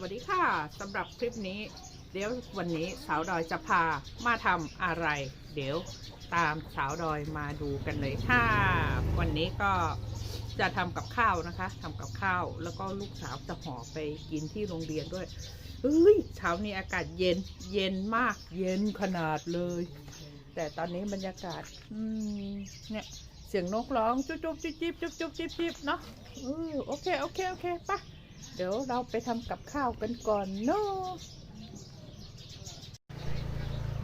วัสดีค่ะสำหรับคลิปนี้ เดี๋ยววันนี้สาวดอยจะพามาทำอะไร เดี๋ยวตามสาวดอยมาดูกันเลยค่ะ วันนี้ก็จะทำกับข้าวนะคะทำกับข้าว แล้วก็ลูกสาวจะห่อไปกินที่โรงเรียนด้วยเฮ้ยเช้านี้อากาศเย็นเย็นมาก เย็นขนาดเลย แต่ตอนนี้บรรยากาศเนี่ยเสียงนกร้องจุ๊บจุ๊บจิ๊บจิ๊บจุ๊บจุ๊บจิ๊บจิ๊บเนาะโอเคโอเคโอเคไปะ เดี๋ยวเราไปทำกับข้าวกันก่อนเนาะ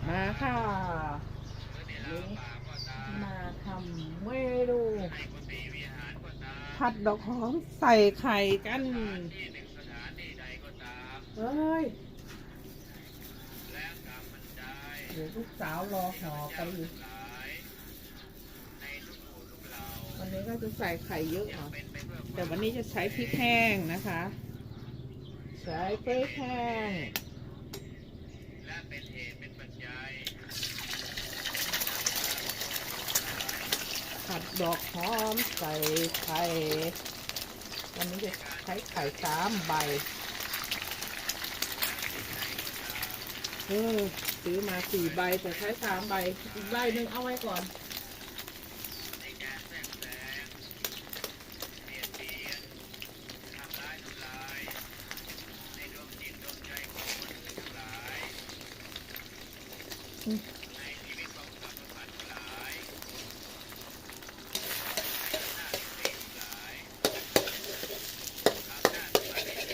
มาค่ะมาทำเมนูผัดดอกหอมใส่ไข่กันเฮ้ยเดี๋ยวลูกสาวรอห่อไปอยู่วั นนี้ก็จะใส่ไข่เยอะหน่อยแต่วันนี้จะใช้พริกแห้งนะคะ ใช้พริกแห้งผัดดอกหอมใส่ไข่วันนี้จะใช้ไข่สามใบเออซื้อมาสี่ใบแต่ใช้สามใบอีกใบหนึ่งเอาไว้ก่อน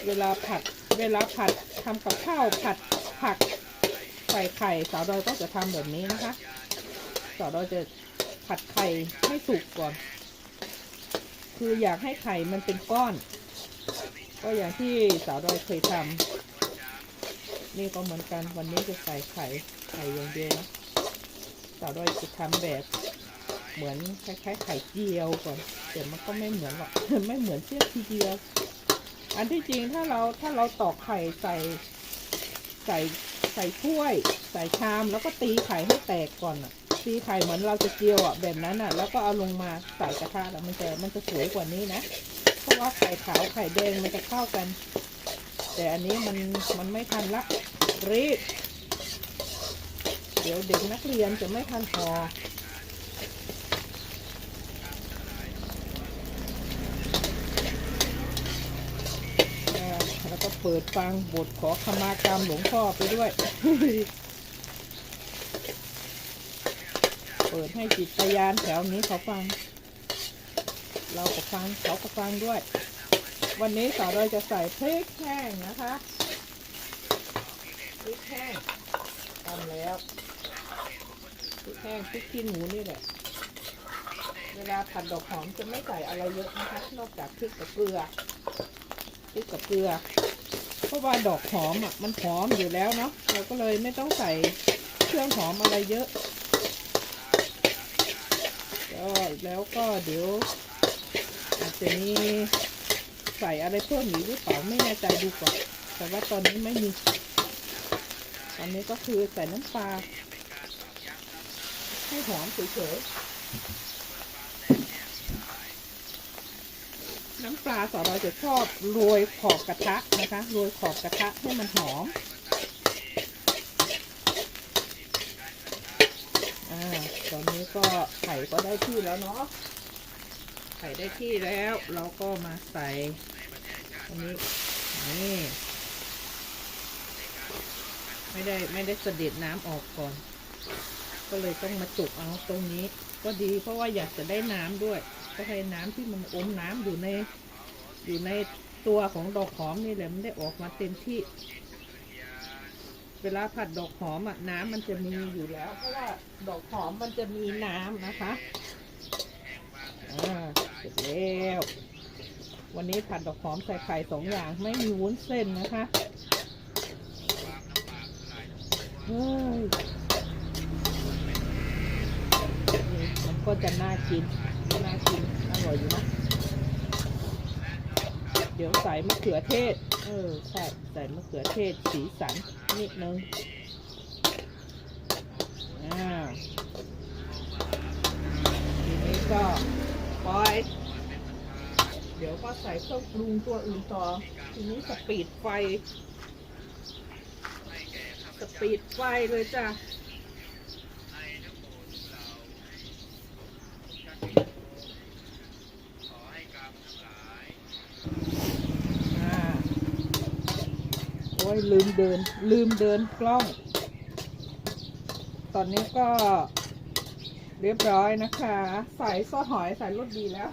เวลาผัด เวลาผัดทำกับข้าวผัดผักใส่ไข่ สาวดอยก็จะทำแบบนี้นะคะ สาวดอยจะผัดไข่ให้สุกก่อน คืออยากให้ไข่มันเป็นก้อน ก็อย่างที่สาวดอยเคยทำนี่ก็เหมือนกันวันนี้จะใส่ไข่ ไข่อย่างเดียวนะสาวดอยจะทำแบบ เหมือนคล้ายๆไข่เจียวก่อนแต่มันก็ไม่เหมือนหรอกไม่เหมือนเสี้ยทีเดียว อันที่จริงถ้าเราถ้าเราตอกไข่ใส่ใส่ใส่ถ้วย ใส่ชามแล้วก็ตีไข่ให้แตกก่อนอะตีไข่เหมือนเราจะเจียวอะแบบนั้นอะ แล้วก็เอาลงมาใส่กระทะแล้วมันจะมันจะสวยกว่านี้นะเพราะว่าไข่ขาวไข่แดงมันจะเข้ากัน แต่อันนี้มันมันไม่ทันละรีบ ดี๋ยวเด็กนักเรียนจะไม่ทันพอแล้วก็เปิดฟังบทขอขมากรรมหลวงพ่อไปด้วย เปิดให้จิตยานแถวนี้เขาฟัง เราก็ฟังเขาก็ฟังด้วย วันนี้สาวเราจะใส่พริกแห้งนะคะพริกแห้งทำแล้ว ริกแห้งพริกขี้หนูนี่แหละ เวลาผัดดอกหอมจะไม่ใส่อะไรเยอะนะคะ นอกจากพริกกับเกลือ พริกกับเกลือ เพราะว่าดอกหอมอะมันหอมอยู่แล้วเนาะ เราก็เลยไม่ต้องใส่เครื่องหอมอะไรเยอะก็แล้วก็เดี๋ยวอาจจะมีใส่อะไรเพิ่มอีกหรือเปล่าไม่แน่ใจดูก่อน แต่ว่าตอนนี้ไม่มี ตอนนี้ก็คือใส่น้ำปลา ให้หอมเฉยๆน้ำปลาสอเราจะชอบโรยขอบกระทะนะคะโรยขอบกระทะให้มันหอมอ่าตอนนี้ก็ไข่ก็ได้ที่แล้วเนาะไข่ได้ที่แล้วเราก็มาใส่อันนี้นี่ไม่ได้ไม่ได้สะเด็จน้ำออกก่อน ก็เลยต้องมาจุกเอาตรงนี้ ก็ดีเพราะว่าอยากจะได้น้ำด้วย ก็ให้น้ำที่มันอมน้ำอยู่ในอยู่ในตัวของดอกหอมนี่แหละมันได้ออกมาเต็มที่ เวลาผัดดอกหอมอะน้ำมันจะมีอยู่แล้ว เพราะว่าดอกหอมมันจะมีน้ำนะคะอ่าเสร็จแล้ววันนี้ผัดดอกหอมใส่ไข่สองอย่างไม่มีวุ้นเส้นนะคะเฮ้ยนี่มัน ก็จะน่ากินน่ากินอร่อยอยู่นะเดี๋ยวใส่มะเขือเทศ เออใช่ใส่มะเขือเทศสีสันนิดนึงอ่าทีนี้ก็ปล่อย เดี๋ยวก็ใส่เครื่องปรุงตัวอื่นต่อ ทีนี้สปีดไฟ สปีดไฟเลยจ้ะ อ่า โอ้ยลืมเดิน ลืมเดินกล้อง ตอนนี้ก็เรียบร้อยนะคะ ใส่ซอสหอยใส่รสดีแล้ว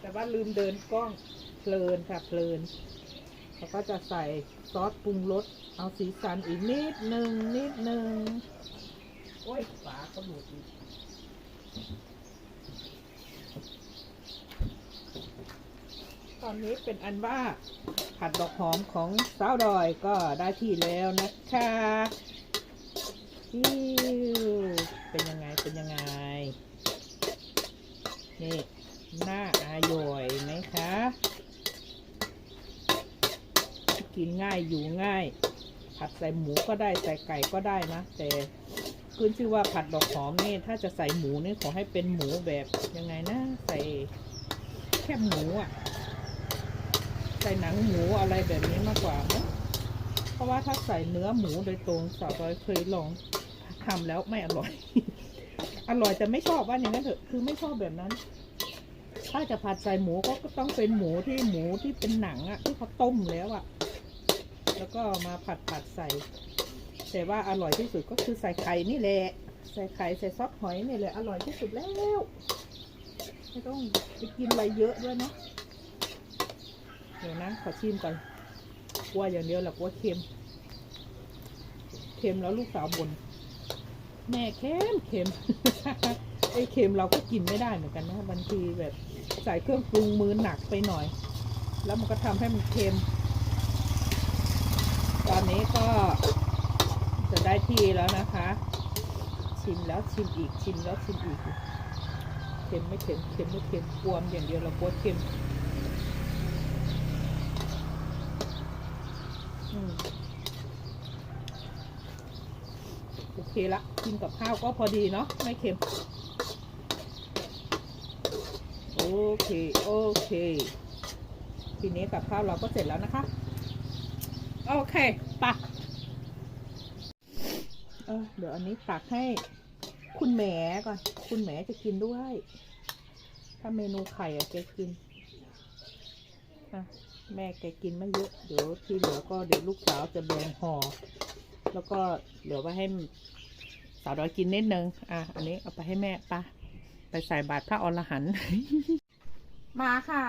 แต่ว่าลืมเดินกล้องเพลินค่ะเพลินแล้วก็จะใส่ซอสปรุงรสเอาสีสันอีกนิดหนึ่งนิดหนึ่งโอ้ยฝาก็หลุดอีก อนนี้เป็นอันว่าผัดดอกหอมของสาวดอยก็ได้ที่แล้วนะคะอิวเป็นยังไงเป็นยังไง นี่หน้าอร่อยไหมคะ กินง่ายอยู่ง่าย ผัดใส่หมูก็ได้ใส่ไก่ก็ได้นะ แต่ขึ้นชื่อว่าผัดดอกหอมนี่ถ้าจะใส่หมูนี่ขอให้เป็นหมูแบบยังไงนะ ใส่แค่หมูอะ ใส่หนังหมูอะไรแบบนี้มากกว่านะเพราะว่าถ้าใส่เนื้อหมูโดยตรงสาวร้อยเคยลองทำแล้วไม่อร่อย อร่อยแต่ไม่ชอบว่าอย่างนั้นเถอะคือไม่ชอบแบบนั้น ถ้าจะผัดใส่หมูก็ต้องเป็นหมูที่หมูที่เป็นหนังอะที่เขาต้มแล้วอะแล้วก็มาผัดผัดใส่ แต่ว่าอร่อยที่สุดก็คือใส่ไข่นี่แหละใส่ไข่ใส่ซอสหอยนี่แหละอร่อยที่สุดแล้วไม่ต้องไปกินอะไรเยอะด้วยนะ ขอชิมก่อนกลัวอย่างเดียวแหละกลัวเค็ม เค็มแล้วลูกสาวบน่นแม่เค็มเค็มไอ้เค็มเราก็กินไม่ได้เหมือนกันนะบางทีแบบใส่เครื่องปรุงมือหนักไปหน่อย แล้วมันก็ทำให้มันเค็ม ตอนนี้ก็จะได้ที่แล้วนะคะ ชิมแล้วชิมอีกชิมแล้วชิมอีกเค็มไม่เค็มเค็มไม่เค็มกลัวอย่างเดียวเรากลัวเค็ม อืม โอเคละกินกับข้าวก็พอดีเนาะไม่เค็ม โอเค โอเค ทีนี้กับข้าวเราก็เสร็จแล้วนะคะ โอเคปะเออเดี๋ยวอันนี้ตักให้คุณแหมก่อน คุณแหมจะกินด้วย ถ้าเมนูไข่อะแกกินอะ แม่แกกินไม่เยอะ เดี๋ยวที่เหลือก็เดี๋ยวลูกสาวจะแบ่งห่อ แล้วก็เหลือไว้ให้สาวดอยกินนิดนึง อะ อันนี้เอาไปให้แม่ปะไปใส่บาตรพระอรหันต์ มาค่ะ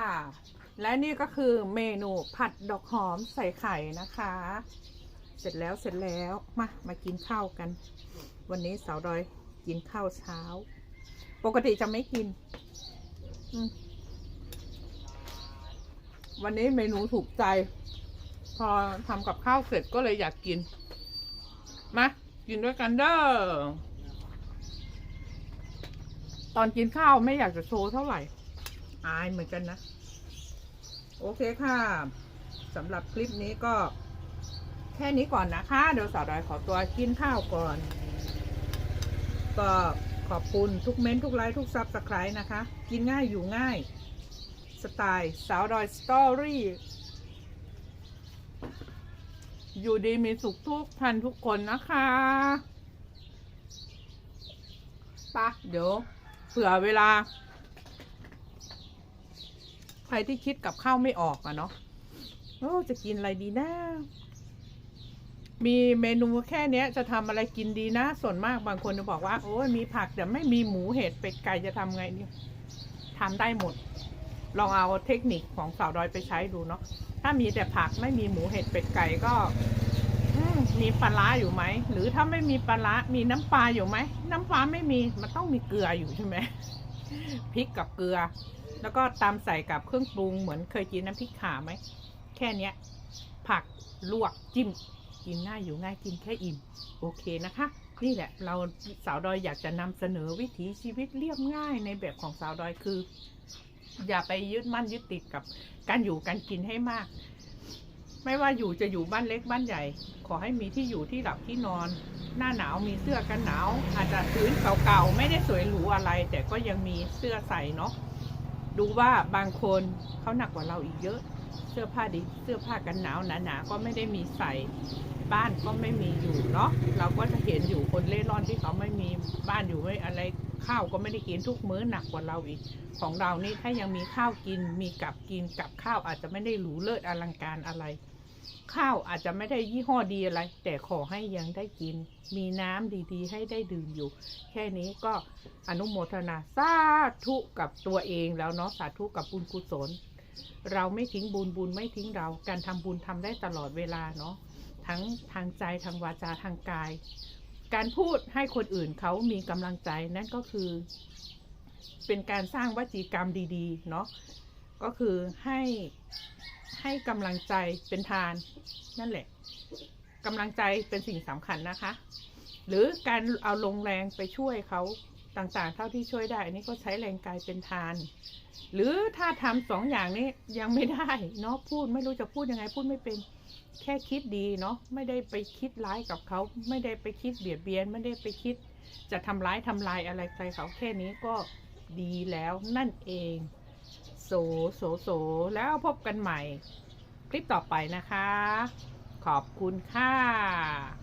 และนี่ก็คือเมนูผัดดอกหอมใส่ไข่นะคะ เสร็จแล้วเสร็จแล้ว มา มากินข้าวกัน วันนี้สาวดอยกินข้าวเช้า ปกติจะไม่กิน อืม วันนี้เมนูถูกใจ พอทำกับข้าวเสร็จก็เลยอยากกิน มา กินด้วยกันเด้อ ตอนกินข้าวไม่อยากจะโชว์เท่าไหร่ อายเหมือนกันนะ โอเคค่ะสำหรับคลิปนี้ก็ แค่นี้ก่อนนะคะ เดี๋ยวสาวดอยขอตัวกินข้าวก่อน ก็ขอบคุณทุกเม้นทุกไลค์ทุกซับสไครต์นะคะ กินง่ายอยู่ง่าย สไตล์ สาวดอยสตอรี่ อยู่ดีมีสุขทุกท่านทุกคนนะคะปะเดี๋ยวเผื่อเวลา ใครที่คิดกับข้าวไม่ออกอะเนาะโอ้จะกินอะไรดีนะมีเมนูแค่เนี้ยจะทำอะไรกินดีนะ ส่วนมากบางคนจะบอกว่า โอ้ยมีผักแต่ไม่มีหมูเห็ดเป็ดไก่จะทำไงเนี่ยทำได้หมด ลองเอาเทคนิคของสาวดอยไปใช้ดูเนาะถ้ามีแต่ผักไม่มีหมูเห็ดเป็ดไก่ก็มมีปลาร้าอยู่ไหม หรือถ้าไม่มีปลาร้ามีน้ำปลาอยู่ไหม น้ำปลาไม่มี มันต้องมีเกลืออยู่ใช่ไหมพริกกับเกลือ แล้วก็ตามใส่กับเครื่องปรุงเหมือนเคยกินน้ำพริกขาไหม แค่เนี้ย ผักลวกจิ้ม กินง่ายอยู่ง่ายกินแค่อิ่ม โอเคนะคะ นี่แหละ เราสาวดอยอยากจะนำเสนอวิถีชีวิตเรียบง่ายในแบบของสาวดอยคือ อย่าไปยึดมั่นยึดติดกับการอยู่การกินให้มาก ไม่ว่าอยู่จะอยู่บ้านเล็กบ้านใหญ่ ขอให้มีที่อยู่ที่หลับที่นอน หน้าหนาวมีเสื้อกันหนาว อาจจะพื้นเก่าๆไม่ได้สวยหรูอะไร แต่ก็ยังมีเสื้อใส่เนาะดูว่าบางคนเขาหนักกว่าเราอีกเยอะ เสื้อผ้าดีเสื้อผ้ากันหนาวหนาๆก็ไม่ได้มีใส่บ้านก็ไม่มีอยู่เนาะเราก็จะเห็นอยู่คนเล่ร่อนที่เขาไม่มีบ้านอยู่ไม่อะไร ข้าวก็ไม่ได้กินทุกมื้อหนักกว่าเราอีก ของเรานี่ถ้ายังมีข้าวกินมีกับกินกับข้าวอาจจะไม่ได้หรูเลิศอลังการอะไร ข้าวอาจจะไม่ได้ยี่ห้อดีอะไร แต่ขอให้ยังได้กิน มีน้ำดีๆ ให้ได้ดื่มอยู่ แค่นี้ก็อนุโมทนาสาธุกับตัวเองแล้วเนาะสาธุกับบุญกุศล เราไม่ทิ้งบุญบุญไม่ทิ้งเราการทำบุญทำได้ตลอดเวลาเนาะทั้งทางใจทางวาจาทางกาย การพูดให้คนอื่นเขามีกำลังใจนั่นก็คือ เป็นการสร้างวจีกรรมดีๆเนาะก็คือให้ให้กำลังใจเป็นทานนั่นแหละกำลังใจเป็นสิ่งสำคัญนะคะ หรือการเอาลงแรงไปช่วยเขา ต่างๆ เท่าที่ช่วยได้ อันนี้ก็ใช้แรงกายเป็นทาน หรือถ้าทำสองอย่างนี้ยังไม่ได้เนาะพูดไม่รู้จะพูดยังไงพูดไม่เป็นแค่คิดดีเนาะไม่ได้ไปคิดร้ายกับเขา ไม่ได้ไปคิดเบียดเบียน ไม่ได้ไปคิด จะทำร้ายทำลายอะไรใครเขาแค่นี้ก็ดีแล้วนั่นเอง โสโสโสแล้วพบกันใหม่ คลิปต่อไปนะคะ ขอบคุณค่ะ